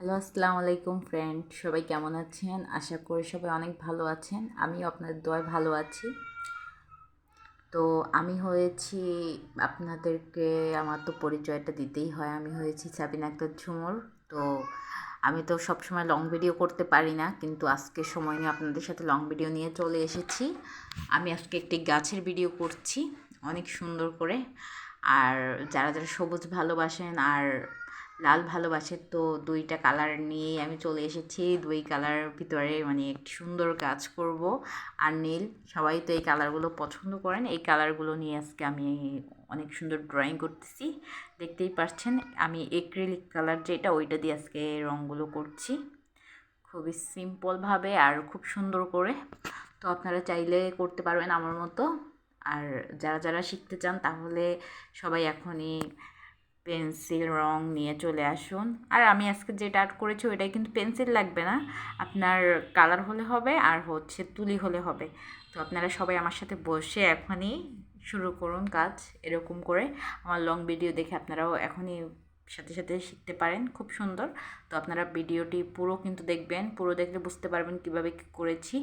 Hello, আসসালামু আলাইকুম friend সবাই কেমন আছেন? আশা করি সবাই অনেক ভালো আছেন। আমিও আপনাদের দোয়ায় ভালো আছি। তো আমি হয়েছি, আপনাদেরকে আমার তো পরিচয়টা দিতেই হয়, আমি হয়েছি সাবিনা আক্তার ঝুমুর। তো আমি তো সবসময় লং ভিডিও করতে পারি না, কিন্তু আজকে সময় নিয়ে আপনাদের সাথে লং ভিডিও নিয়ে চলে এসেছি। আমি আজকে একটি গাছের ভিডিও করছি, অনেক সুন্দর করে। আর যারা যারা সবুজ ভালোবাসেন, আর লাল ভালোবাসে তো দুইটা কালার নিয়েই আমি চলে এসেছি। দুই কালার ভিতরে মানে একটি সুন্দর কাজ করব। আর নীল, সবাই তো এই কালারগুলো পছন্দ করেন। এই কালারগুলো নিয়ে আজকে আমি অনেক সুন্দর ড্রয়িং করতেছি। দেখতেই পাচ্ছেন আমি এক্রিলিক কালার যেটা, ওইটা দিয়ে আজকে রঙগুলো করছি। খুবই সিম্পলভাবে আর খুব সুন্দর করে। তো আপনারা চাইলে করতে পারবেন আমার মতো। আর যারা যারা শিখতে চান, তাহলে সবাই এখনই পেন্সিল, রং নিয়ে চলে আসুন। আর আমি আজকে যেটা আর্ট করেছি ওইটাই কিন্তু পেন্সিল লাগবে না। আপনার কালার হলে হবে আর হচ্ছে তুলি হলে হবে। তো আপনারা সবাই আমার সাথে বসে এখনই শুরু করুন কাজ এরকম করে। আমার লং ভিডিও দেখে আপনারাও এখনই সাথে সাথে শিখতে পারেন, খুব সুন্দর। তো আপনারা ভিডিওটি পুরো কিন্তু দেখবেন, পুরো দেখলে বুঝতে পারবেন কীভাবে কী করেছি।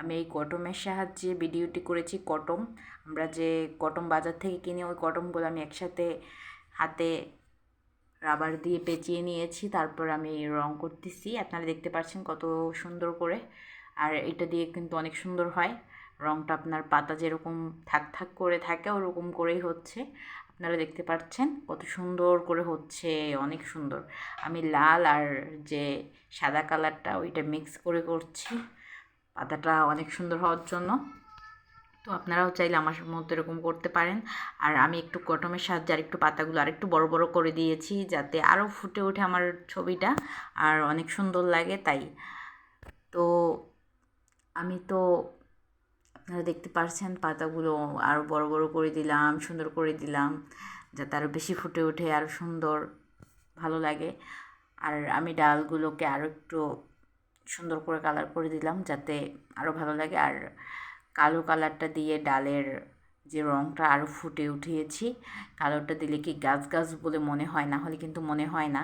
আমি এই কটমের সাহায্যে ভিডিওটি করেছি কটম। আমরা যে কটম বাজার থেকে কিনে, ওই কটমগুলো আমি একসাথে হাতে রাবার দিয়ে পেঁচিয়ে নিয়েছি, তারপর আমি রং করতেছি। আপনারা দেখতে পাচ্ছেন কত সুন্দর করে। আর এটা দিয়ে কিন্তু অনেক সুন্দর হয়। রংটা আপনার পাতা যেরকম থাক থাক করে থাকে, ওরকম করেই হচ্ছে। আপনারা দেখতে পাচ্ছেন কত সুন্দর করে হচ্ছে, অনেক সুন্দর। আমি লাল আর যে সাদা কালারটা ওইটা মিক্স করে করছি। পাতাটা অনেক সুন্দর হওয়ার জন্য। তো আপনারাও চাইলে আমার মতো এরকম করতে পারেন। আর আমি একটু কটমের সাহায্যে আর একটু পাতাগুলো আরেকটু বড় বড় করে দিয়েছি যাতে আরও ফুটে ওঠে আমার ছবিটা আর অনেক সুন্দর লাগে তাই। তো আমি তো আপনারা দেখতে পারছেন পাতাগুলো আরও বড় বড় করে দিলাম, সুন্দর করে দিলাম যাতে আরও বেশি ফুটে ওঠে, আরও সুন্দর, ভালো লাগে। আর আমি ডালগুলোকে আরও একটু সুন্দর করে কালার করে দিলাম যাতে আরও ভালো লাগে। আর কালো কালারটা দিয়ে ডালের যে রঙটা আরও ফুটে উঠিয়েছি কালোটা দিলে কি গাছ গাছ বলে মনে হয়? না হলে কিন্তু মনে হয় না।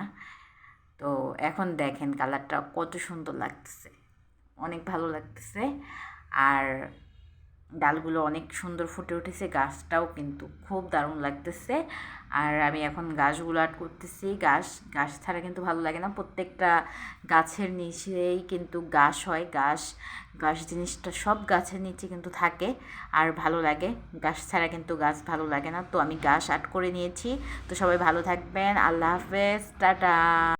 তো এখন দেখেন কালারটা কত সুন্দর লাগতেছে। অনেক ভালো লাগতেছে। আর ডালগুলো অনেক সুন্দর ফুটে উঠেছে, গাছটাও কিন্তু খুব দারুণ লাগতেছে। আর আমি এখন গাছগুলো আর্ট করতেছি, গাছ গাছ ছাড়া কিন্তু ভালো লাগে না। প্রত্যেকটা গাছের নিচেই কিন্তু গাছ হয়, গাছ গাছ জিনিসটা সব গাছের নিচে কিন্তু থাকে আর ভালো লাগে। গাছ ছাড়া কিন্তু গাছ ভালো লাগে না। তো আমি গাছ আর্ট করে নিয়েছি। তো সবাই ভালো থাকবেন। আল্লাহ হাফেজ। টাটা।